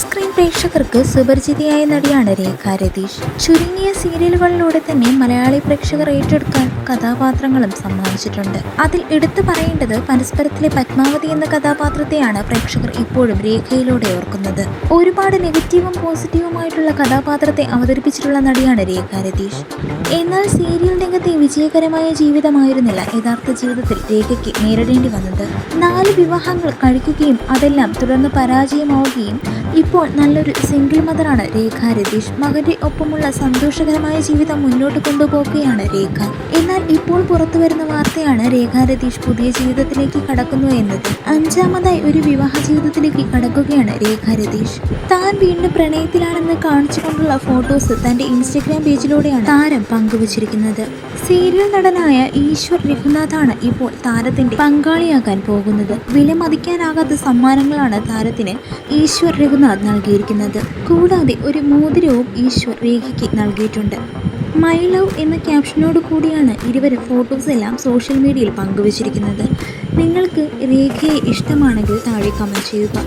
Screen പ്രേക്ഷകർക്ക് സുപരിചിതയായ നടിയാണ് രേഖ രതീഷ്. ചുരുങ്ങിയ സീരിയലുകളിലൂടെ തന്നെ മലയാളി പ്രേക്ഷകർ ഏറ്റെടുക്കാൻ കഥാപാത്രങ്ങളും സമ്മാനിച്ചിട്ടുണ്ട്. അതിൽ എടുത്തു പറയേണ്ടത് പരസ്പരത്തിലെ പത്മാവതി എന്ന കഥാപാത്രത്തെയാണ് പ്രേക്ഷകർ ഇപ്പോഴും രേഖയിലൂടെ ഓർക്കുന്നത്. ഒരുപാട് നെഗറ്റീവും പോസിറ്റീവുമായിട്ടുള്ള കഥാപാത്രത്തെ അവതരിപ്പിച്ചിട്ടുള്ള നടിയാണ് രേഖ രതീഷ്. എന്നാൽ സീരിയൽ രംഗത്തെ വിജയകരമായ ജീവിതമായിരുന്നില്ല യഥാർത്ഥ ജീവിതത്തിൽ രേഖയ്ക്ക് നേരിടേണ്ടി വന്നത്. നാല് വിവാഹങ്ങൾ കഴിക്കുകയും അതെല്ലാം തുടർന്ന് പരാജയമാവുകയും ഇപ്പോൾ നല്ലൊരു സിംഗിൾ മദറാണ് രേഖ രതീഷ്. മകന്റെ ഒപ്പമുള്ള സന്തോഷകരമായ ജീവിതം മുന്നോട്ട് കൊണ്ടുപോകുകയാണ് രേഖ. എന്നാൽ ഇപ്പോൾ പുറത്തു വരുന്ന വാർത്തയാണ് രേഖ രതീഷ് പുതിയ ജീവിതത്തിലേക്ക് കടക്കുന്നു എന്നത്. അഞ്ചാമതായി ഒരു വിവാഹ ജീവിതത്തിലേക്ക് കടക്കുകയാണ് രേഖ രതീഷ്. താൻ വീണ്ടും പ്രണയത്തിലാണെന്ന് കാണിച്ചുകൊണ്ടുള്ള ഫോട്ടോസ് തന്റെ ഇൻസ്റ്റഗ്രാം പേജിലൂടെയാണ് താരം പങ്കുവച്ചിരിക്കുന്നത്. സീരിയൽ നടനായ ഈശ്വർ രഘുനാഥാണ് ഇപ്പോൾ താരത്തിന്റെ പങ്കാളിയാകാൻ പോകുന്നത്. വിലമതിക്കാനാകാത്ത സമ്മാനങ്ങളാണ് താരത്തിന് ഈശ്വർ രഘുനാഥ് നൽകിയിരിക്കുന്നത്. കൂടാതെ ഒരു മോതിരവും ഈശ്വർ രേഖയ്ക്ക് നൽകിയിട്ടുണ്ട്. മൈ ലവ് എന്ന ക്യാപ്ഷനോട് കൂടിയാണ് ഇരുവരും ഫോട്ടോസ് എല്ലാം സോഷ്യൽ മീഡിയയിൽ പങ്കുവച്ചിരിക്കുന്നത്. നിങ്ങൾക്ക് രേഖയെ ഇഷ്ടമാണെങ്കിൽ താഴെ കമന്റ് ചെയ്യുക.